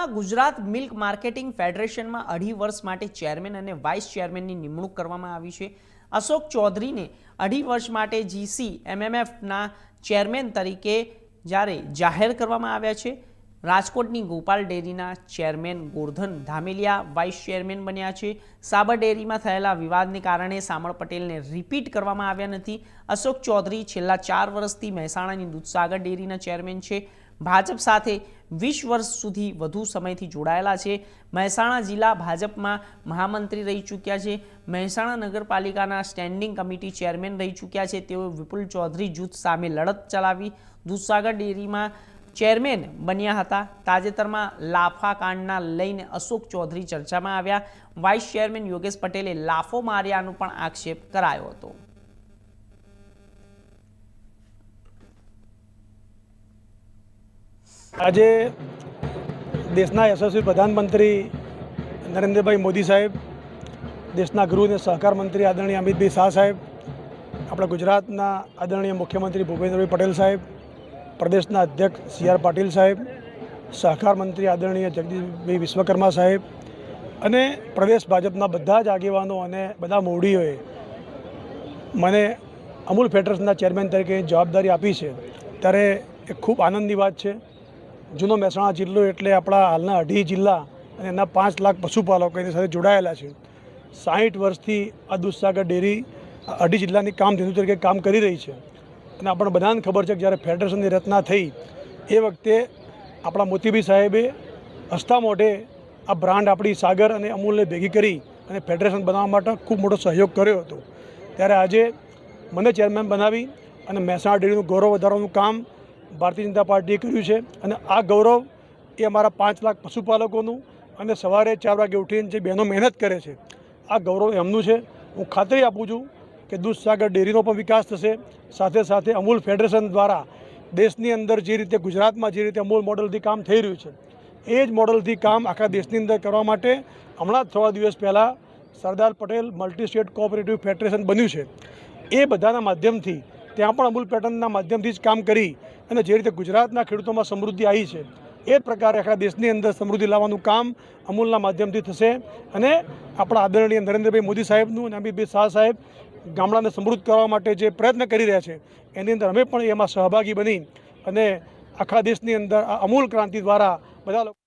મહેસાણામાં Gujarat milk marketing ફેડરેશનમાં અઢી વર્ષ માટે ચેરમેન અને વાઇસ ચેરમેનની નિમણૂક કરવામાં આવી છે. અશોક ચૌધરીને અઢી વર્ષ માટે જીસી એમએમએફના ચેરમેન તરીકે જ્યારે જાહેર કરવામાં આવ્યા છે રાજકોટની ગોપાલ ડેરીના chairman Gordhan Dhameliya, vice chairman બન્યા છે. સાબર ડેરીમાં થયેલા વિવાદને કારણે સામળ પટેલને રિપીટ કરવામાં આવ્યા નથી. અશોક ચૌધરી છેલ્લા ચાર વર્ષથી મહેસાણાની દૂધસાગર ડેરીના ચેરમેન છે. ભાજપ સાથે વીસ વર્ષ સુધી વધુ સમયથી જોડાયેલા છે. મહેસાણા જિલ્લા ભાજપમાં મહામંત્રી રહી ચૂક્યા છે. મહેસાણા નગરપાલિકાના સ્ટેન્ડિંગ કમિટી ચેરમેન રહી ચૂક્યા છે. તેઓ વિપુલ ચૌધરી જૂથ સામે લડત ચલાવી. દૂધસાગર ડેરીમાં ચેરમેન બન્યા હતા. તાજેતરમાં લાફા કાંડના લઈને અશોક ચૌધરી ચર્ચામાં આવ્યા. વાઇસ ચેરમેન યોગેશ પટેલે લાફો માર્યાનો પણ આક્ષેપ કરાયો હતો. આજે દેશના યશસ્વી પ્રધાનમંત્રી નરેન્દ્રભાઈ મોદી સાહેબ, દેશના ગૃહ અને સહકાર મંત્રી આદરણીય અમિતભાઈ શાહ સાહેબ, આપણા ગુજરાતના આદરણીય મુખ્યમંત્રી ભૂપેન્દ્રભાઈ પટેલ સાહેબ પ્રદેશના અધ્યક્ષ સી આર પાટીલ સાહેબ, સહકાર મંત્રી આદરણીય જગદીશભાઈ વિશ્વકર્મા સાહેબ અને પ્રદેશ ભાજપના બધા જ આગેવાનો અને બધા મોવડીઓએ મને અમૂલ ફેડરેશનના ચેરમેન તરીકે જવાબદારી આપી છે. ત્યારે એ ખૂબ આનંદની વાત છે. જૂનો મહેસાણા જિલ્લો એટલે આપણા હાલના અઢી જિલ્લા અને એના પાંચ લાખ પશુપાલકો એની સાથે જોડાયેલા છે. સાહીઠ વર્ષથી આ દૂધસાગર ડેરી અઢી જિલ્લાની કામ ધેનુ તરીકે કામ કરી રહી છે. અને આપણને બધાને ખબર છે કે જ્યારે ફેડરેશનની રચના થઈ, એ વખતે આપણા મોતીભાઈ સાહેબે હસતા મોઢે આ બ્રાન્ડ આપણી સાગર અને અમૂલને ભેગી કરી અને ફેડરેશન બનાવવા માટે ખૂબ મોટો સહયોગ કર્યો હતો. ત્યારે આજે મને ચેરમેન બનાવી અને મહેસાણા ડેરીનું ગૌરવ વધારવાનું કામ ભારતીય જનતા પાર્ટીએ કર્યું છે અને આ ગૌરવ એ અમારા પાંચ લાખ પશુપાલકોનું અને સવારે ચાર વાગે ઉઠીને જે બહેનો મહેનત કરે છે, આ ગૌરવ એમનું છે. હું ખાતરી આપું છું કે દૂધસાગર ડેરીનો પણ વિકાસ થશે. સાથે સાથે અમૂલ ફેડરેશન દ્વારા દેશની અંદર જે રીતે ગુજરાતમાં જે રીતે અમૂલ મોડલથી કામ થઈ રહ્યું છે, એ જ મોડલથી કામ આખા દેશની અંદર કરવા માટે હમણાં જ થોડા દિવસ પહેલાં Sardar Patel multi state cooperative federation બન્યું છે. એ બધાના માધ્યમથી ત્યાં પણ અમૂલ પેટર્નના માધ્યમથી જ કામ કરી અને જે રીતે ગુજરાતના ખેડૂતોમાં સમૃદ્ધિ આવી છે, એ જ પ્રકારે આખા દેશની અંદર સમૃદ્ધિ લાવવાનું કામ અમૂલના માધ્યમથી થશે અને આપણા આદરણીય નરેન્દ્રભાઈ મોદી સાહેબનું અને અમિતભાઈ શાહ સાહેબ ગામડાને સમૃદ્ધ કરવા માટે જે પ્રયત્ન કરી રહ્યા છે, એની અંદર અમે પણ એમાં સહભાગી બની અને આખા દેશની અંદર આ અમૂલ ક્રાંતિ દ્વારા બધા લોકો